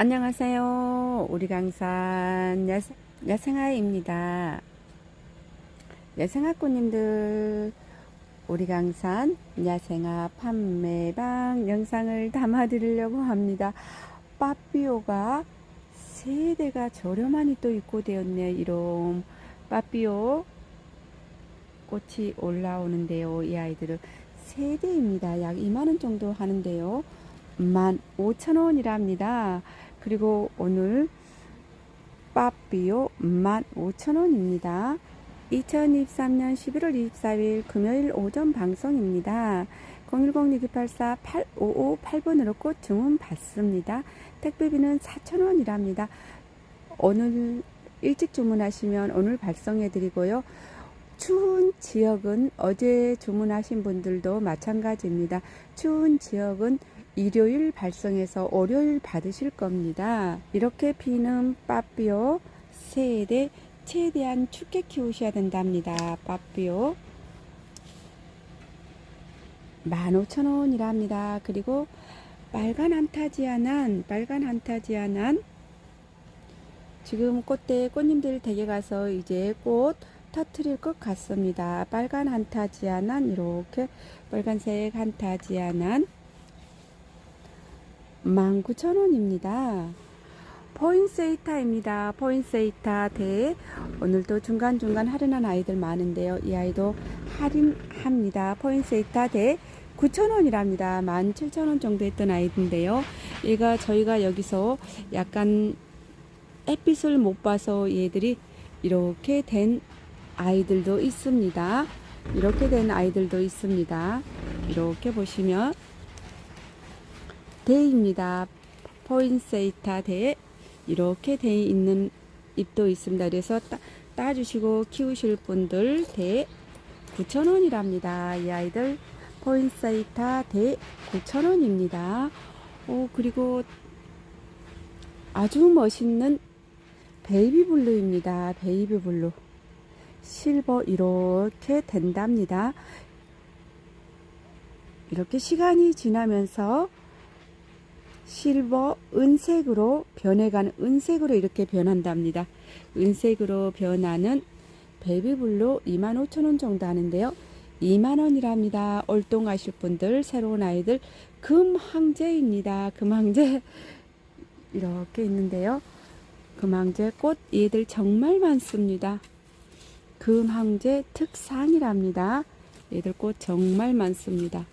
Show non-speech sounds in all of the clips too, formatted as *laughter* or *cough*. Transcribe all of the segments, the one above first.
안녕하세요. 우리 강산 야생, 야생아입니다. 야생아꾼님들, 우리 강산 야생아 판매방 영상을 담아드리려고 합니다. 빠삐오가 세 대가 저렴하니 또 입고 되었네요. 이런 빠삐오 꽃이 올라오는데요. 이 아이들은 세 대입니다. 약 2만원 정도 하는데요. 15,000원이랍니다. 그리고 오늘 빠삐오 15,000원입니다. 2023년 11월 24일 금요일 오전 방송입니다. 010-6284-8558번으로 꽃 주문 받습니다. 택배비는 4,000원이랍니다. 오늘 일찍 주문하시면 오늘 발송해 드리고요. 추운 지역은 어제 주문하신 분들도 마찬가지입니다. 추운 지역은 일요일 발송해서 월요일 받으실 겁니다. 이렇게 피는 빠삐오 세대 최대한 춥게 키우셔야 된답니다. 빠삐오 15,000원이랍니다. 그리고 빨간 한타지아난 빨간 한타지아난 지금 꽃대 꽃님들 댁에 가서 이제 꽃 터트릴 것 같습니다. 빨간 한타지아난 이렇게 빨간색 한타지아난 19,000원입니다. 포인세이타입니다. 포인세이타 대 오늘도 중간중간 할인한 아이들 많은데요. 이 아이도 할인합니다. 포인세이타 대 9,000원이랍니다. 17,000원 정도 했던 아이인데요. 얘가 저희가 여기서 약간 햇빛을 못 봐서 얘들이 이렇게 된 아이들도 있습니다. 이렇게 된 아이들도 있습니다. 이렇게 보시면 대입니다. 포인세이타 대 이렇게 돼 있는 잎도 있습니다. 그래서 따, 따주시고 키우실 분들 대 9,000원이랍니다. 이 아이들 포인세이타 대 9,000원입니다. 오, 그리고 아주 멋있는 베이비 블루입니다. 베이비 블루. 실버 이렇게 된답니다. 이렇게 시간이 지나면서 실버 은색으로 변해가는 은색으로 이렇게 변한답니다. 은색으로 변하는 베이비블루 25,000원 정도 하는데요. 2만원이랍니다. 올동하실 분들 새로운 아이들 금항제입니다. 금항제 *laughs* 이렇게 있는데요. 금항제 꽃 얘들 정말 많습니다. 금항제 특상이랍니다. 얘들 꽃 정말 많습니다.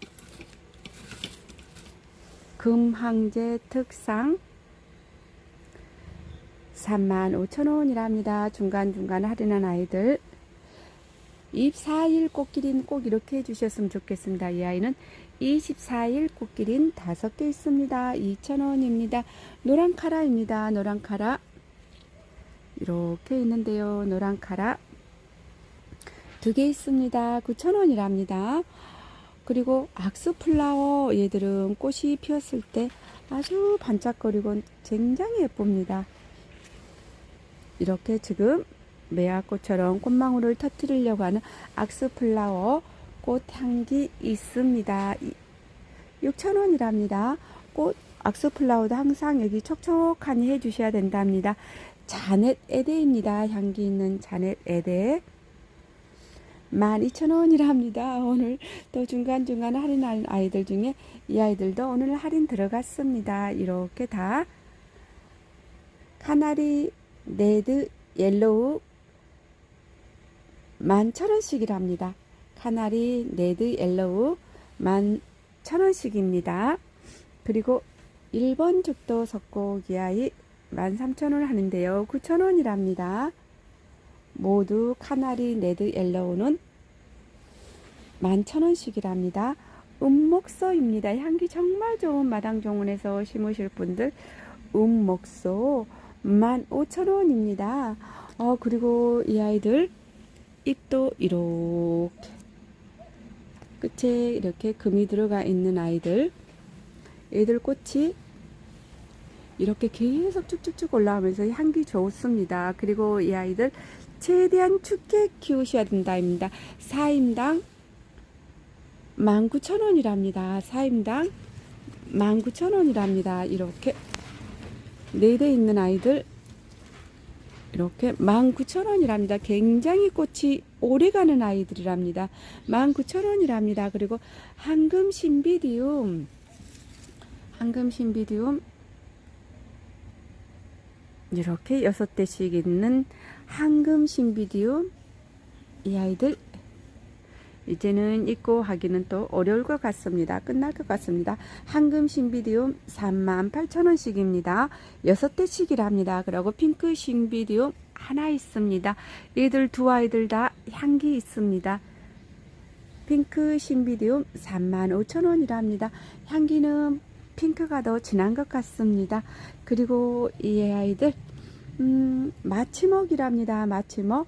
금항제 특상 35,000원이랍니다. 중간중간 할인한 아이들 24일 꽃길인 꼭 이렇게 해주셨으면 좋겠습니다. 이 아이는 24일 꽃길인 5개 있습니다. 2,000원입니다. 노란 카라입니다. 노란 카라 이렇게 있는데요. 노란 카라 두 개 있습니다. 9,000원이랍니다. 그리고 악수플라워 얘들은 꽃이 피었을 때 아주 반짝거리고 굉장히 예쁩니다. 이렇게 지금 매화꽃처럼 꽃망울을 터뜨리려고 하는 악수플라워 꽃향기 있습니다. 6,000원이랍니다. 꽃 악수플라워도 항상 여기 촉촉하니 해주셔야 된답니다. 자넷 에데입니다. 향기 있는 자넷 에데. 12,000원이랍니다. 오늘 또 중간중간 할인한 아이들 중에 이 아이들도 오늘 할인 들어갔습니다. 이렇게 다 카나리 레드 옐로우 11,000원씩이랍니다. 카나리 레드 옐로우 11,000원씩입니다. 그리고 1번 죽도 석고기 아이 13,000원 하는데요. 9,000원이랍니다. 모두 카나리 레드 옐로우는 11,000원씩이랍니다. 은목소입니다. 향기 정말 좋은 마당정원에서 심으실 분들 은목소 15,000원입니다. 어, 그리고 이 아이들 잎도 이렇게 끝에 이렇게 금이 들어가 있는 아이들 얘들 꽃이 이렇게 계속 쭉쭉쭉 올라오면서 향기 좋습니다. 그리고 이 아이들 최대한 춥게 키우셔야 된다입니다. 4인당 19,000원이랍니다. 4인당 19,000원이랍니다. 이렇게 네대 있는 아이들 이렇게 19,000원이랍니다. 굉장히 꽃이 오래 가는 아이들이랍니다. 19,000원이랍니다. 그리고 황금 신비디움 황금 신비디움 이렇게 여섯 대씩 있는 황금 신비디움 이 아이들 이제는 입고 하기는 또 어려울 것 같습니다. 끝날 것 같습니다. 황금 신비디움 38,000원씩입니다. 여섯 대씩이랍니다. 그리고 핑크 신비디움 하나 있습니다. 얘들 두 아이들 다 향기 있습니다. 핑크 신비디움 35,000원이랍니다. 향기는 핑크가 더 진한 것 같습니다. 그리고 이 아이들 음, 마치먹이랍니다. 마치먹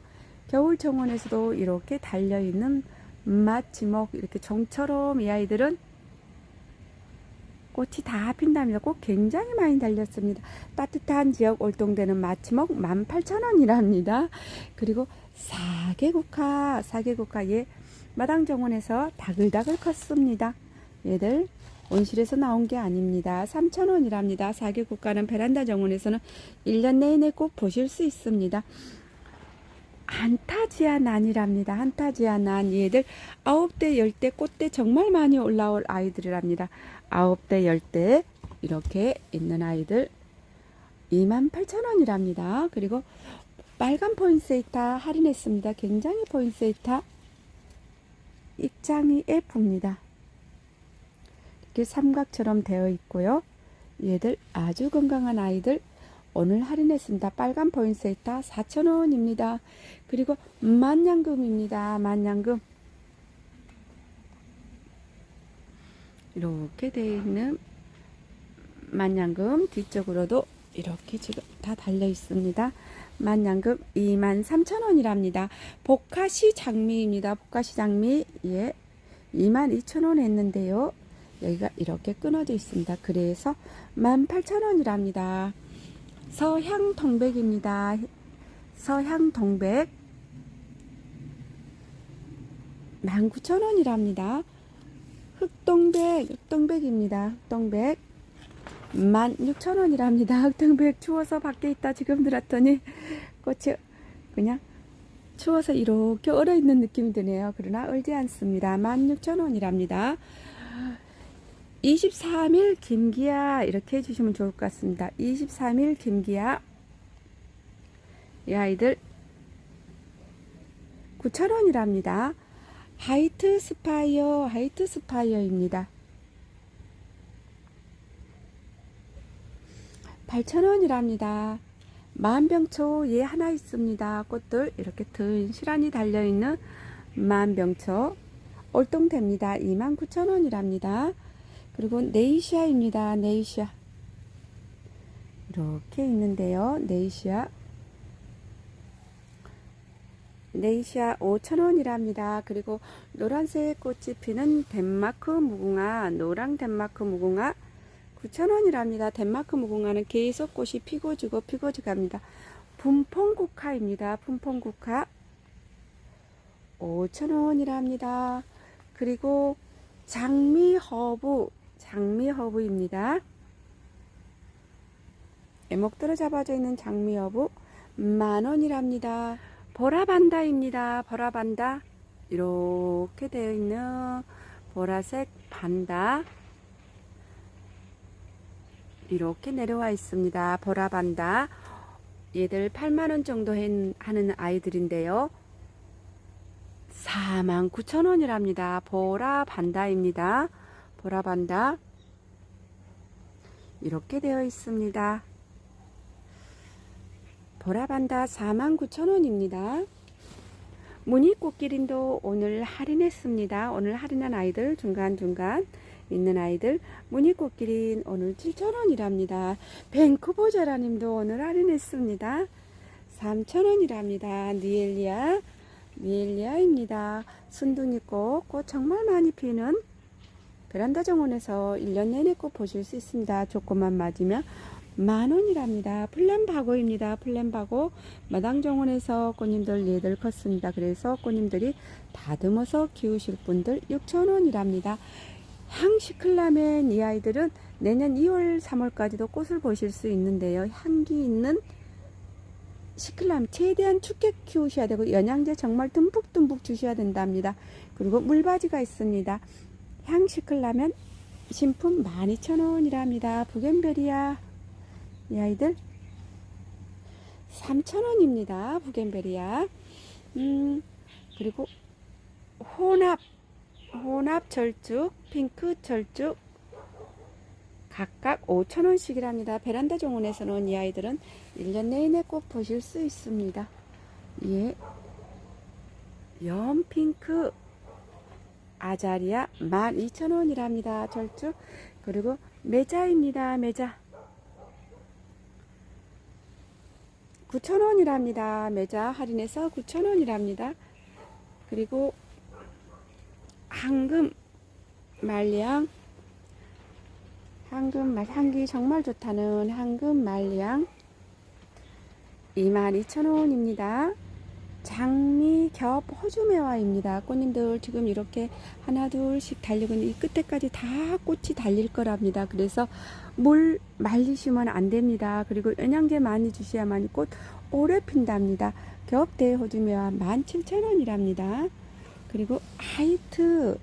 겨울 정원에서도 이렇게 달려있는 마치먹 이렇게 종처럼 이 아이들은 꽃이 다 핀답니다. 꽃 굉장히 많이 달렸습니다. 따뜻한 지역 월동되는 마치먹 18,000원이랍니다. 그리고 사계국화 사계국화 예 마당 정원에서 다글다글 컸습니다. 얘들 온실에서 나온 게 아닙니다. 3,000원이랍니다. 사계국화는 베란다 정원에서는 1년 내내 꼭 보실 수 있습니다. 한타지아 난이랍니다. 한타지아 난 얘들 아홉 대열대 꽃대 정말 많이 올라올 아이들이랍니다. 아홉 대열대 이렇게 있는 아이들 28,000원이랍니다. 그리고 빨간 포인세이타 할인했습니다. 굉장히 포인세이타 입장이 예쁩니다. 이렇게 삼각처럼 되어 있고요. 얘들 아주 건강한 아이들 오늘 할인했습니다. 빨간 포인세이타 4,000원입니다. 그리고 만냥금입니다. 만냥금 이렇게 되어 있는 만냥금 뒤쪽으로도 이렇게 지금 다 달려 있습니다. 만냥금 23,000원이랍니다. 복화시 장미입니다. 복화시 장미 예 22,000원 했는데요. 여기가 이렇게 끊어져 있습니다. 그래서 18,000원이랍니다. 서향 동백입니다. 서향 동백 19,000원이랍니다. 흑동백, 흑동백입니다. 흑동백 16,000원이랍니다. 흑동백 추워서 밖에 있다 지금 들었더니 꽃이 그냥 추워서 이렇게 얼어 있는 느낌이 드네요. 그러나 얼지 않습니다. 16,000원이랍니다. 23일 김기아 이렇게 해주시면 좋을 것 같습니다. 23일 김기아 이 아이들 9,000원이랍니다. 하이트 스파이어 하이트 스파이어입니다. 8,000원이랍니다. 만병초 얘 하나 있습니다. 꽃들 이렇게 든실하니 달려있는 만병초 올동됩니다. 29,000원이랍니다. 그리고 네이시아입니다. 네이시아 이렇게 있는데요. 네이시아 네이시아 5,000원이랍니다. 그리고 노란색 꽃이 피는 덴마크 무궁화 노랑 덴마크 무궁화 9,000원이랍니다. 덴마크 무궁화는 계속 꽃이 피고 지고 피고 지갑니다. 분퐁국화입니다. 분퐁국화 5,000원이랍니다. 그리고 장미허브 장미허브입니다. 에목들어 잡아져 있는 장미허브 만원이랍니다. 보라반다입니다. 보라반다 이렇게 되어 있는 보라색 반다 이렇게 내려와 있습니다. 보라반다 얘들 8만원 정도 하는 아이들인데요. 49,000원이랍니다. 보라반다입니다. 보라반다 이렇게 되어 있습니다. 보라반다 49,000원입니다. 무늬꽃기린도 오늘 할인했습니다. 오늘 할인한 아이들 중간중간 있는 아이들 무늬꽃기린 오늘 7,000원이랍니다. 벤쿠버저라님도 오늘 할인했습니다. 3,000원이랍니다. 니엘리아 니엘리아입니다. 순둥이꽃 꽃 정말 많이 피는 베란다 정원에서 1년 내내 꽃 보실 수 있습니다. 조금만 맞으면 만원이랍니다. 플랜바고입니다. 플랜바고 마당 정원에서 꽃님들 얘들 컸습니다. 그래서 꽃님들이 다듬어서 키우실 분들 6천원이랍니다. 향시클라멘 이 아이들은 내년 2월, 3월까지도 꽃을 보실 수 있는데요. 향기 있는 시클람 최대한 춥게 키우셔야 되고 영양제 정말 듬뿍듬뿍 주셔야 된답니다. 그리고 물바지가 있습니다. 향 시클라면 신품 12,000원이랍니다. 부겐베리아 이 아이들 3,000원입니다. 부겐베리아 음 그리고 혼합 혼합 철쭉 핑크 철쭉 각각 5,000원씩이랍니다. 베란다 정원에서는 이 아이들은 1년 내내 꼭 보실 수 있습니다. 예. 연핑크 아자리아 12,000원이랍니다. 절쭉. 그리고 매자입니다. 매자. 9,000원이랍니다. 매자 할인해서 9,000원이랍니다. 그리고 황금 말량 황금 말 향기 정말 좋다는 황금 말량 22,000원입니다. 장미 겹 호주매화입니다. 꽃님들 지금 이렇게 하나 둘씩 달리고 있는 이 끝에까지 다 꽃이 달릴 거랍니다. 그래서 물 말리시면 안 됩니다. 그리고 영양제 많이 주셔야만 꽃 오래 핀답니다. 겹대 호주매화 17,000원이랍니다. 그리고 하이트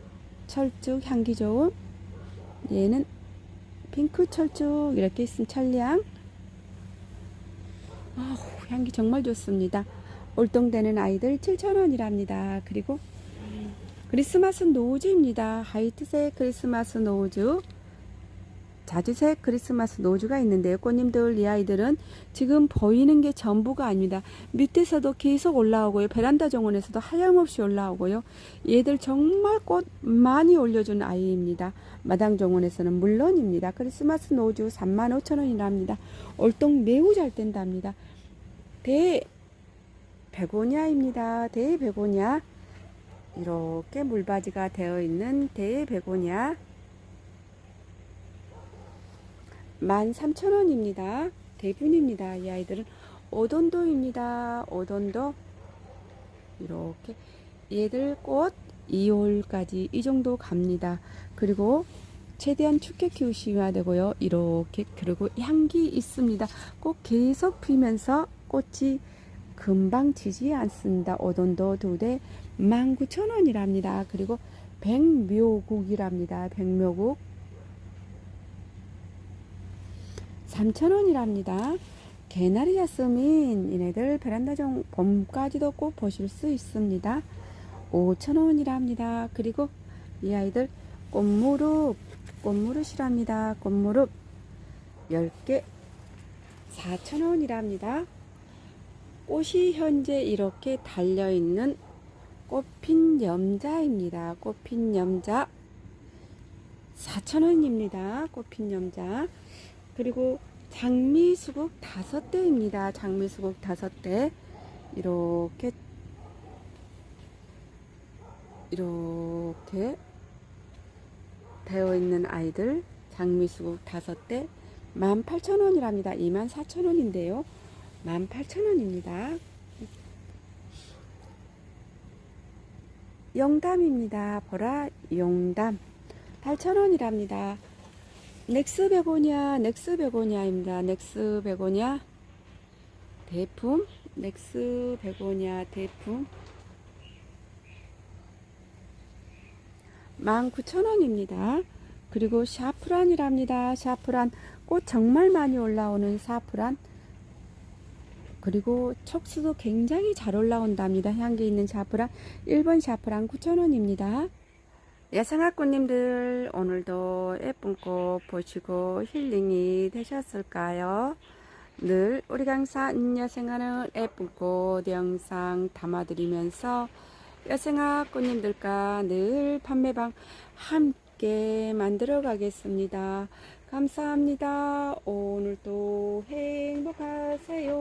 철쭉 향기 좋은 얘는 핑크 철쭉 이렇게 있으면 천량 아 향기 정말 좋습니다. 올동되는 아이들 7,000원이랍니다. 그리고 크리스마스 노즈입니다. 하이트색 크리스마스 노즈 자주색 크리스마스 노즈가 있는데요. 꽃님들 이 아이들은 지금 보이는 게 전부가 아닙니다. 밑에서도 계속 올라오고요. 베란다 정원에서도 하염없이 올라오고요. 얘들 정말 꽃 많이 올려주는 아이입니다. 마당 정원에서는 물론입니다. 크리스마스 노즈 35,000원이랍니다. 올동 매우 잘 된답니다. 대 베고니아입니다. 대 베고니아 이렇게 물바지가 되어 있는 대 베고니아 13,000원입니다. 대분입니다. 이 아이들은 오돈도입니다. 오돈도 이렇게 얘들 꽃 2월까지 이 정도 갑니다. 그리고 최대한 춥게 키우셔야 되고요. 이렇게 그리고 향기 있습니다. 꼭 계속 피면서 꽃이 금방 지지 않습니다. 오돈도 두 대 19,000원이랍니다. 그리고 백묘국이랍니다. 백묘국 3,000원이랍니다. 개나리 야스민 이네들 베란다 정 봄까지도 꼭 보실 수 있습니다. 5,000원이랍니다. 그리고 이 아이들 꽃무릎 꽃무릇이랍니다. 꽃무릎 10개 4,000원이랍니다. 꽃이 현재 이렇게 달려있는 꽃핀 염자입니다. 꽃핀 염자 4,000원입니다. 꽃핀 염자 그리고 장미 수국 다섯 대입니다. 장미 수국 다섯 대 이렇게 이렇게 되어 있는 아이들 장미 수국 다섯 대 18,000원이랍니다. 24,000원인데요. 18,000원입니다. 영담입니다. 보라 용담 8,000원이랍니다. 넥스 베고니아, 넥스 베고니아입니다. 넥스 베고니아 대품, 넥스 베고니아 대품 19,000원입니다. 그리고 샤프란이랍니다. 샤프란 꽃 정말 많이 올라오는 샤프란 그리고 척수도 굉장히 잘 올라온답니다. 향기 있는 샤프란 1번 샤프란 9,000원입니다. 야생화꽃님들 오늘도 예쁜 꽃 보시고 힐링이 되셨을까요? 늘 우리 강사 인여생화는 예쁜 꽃 영상 담아드리면서 여생화 꽃님들과 늘 판매방 함께 만들어 가겠습니다. 감사합니다. 오늘도 행복하세요.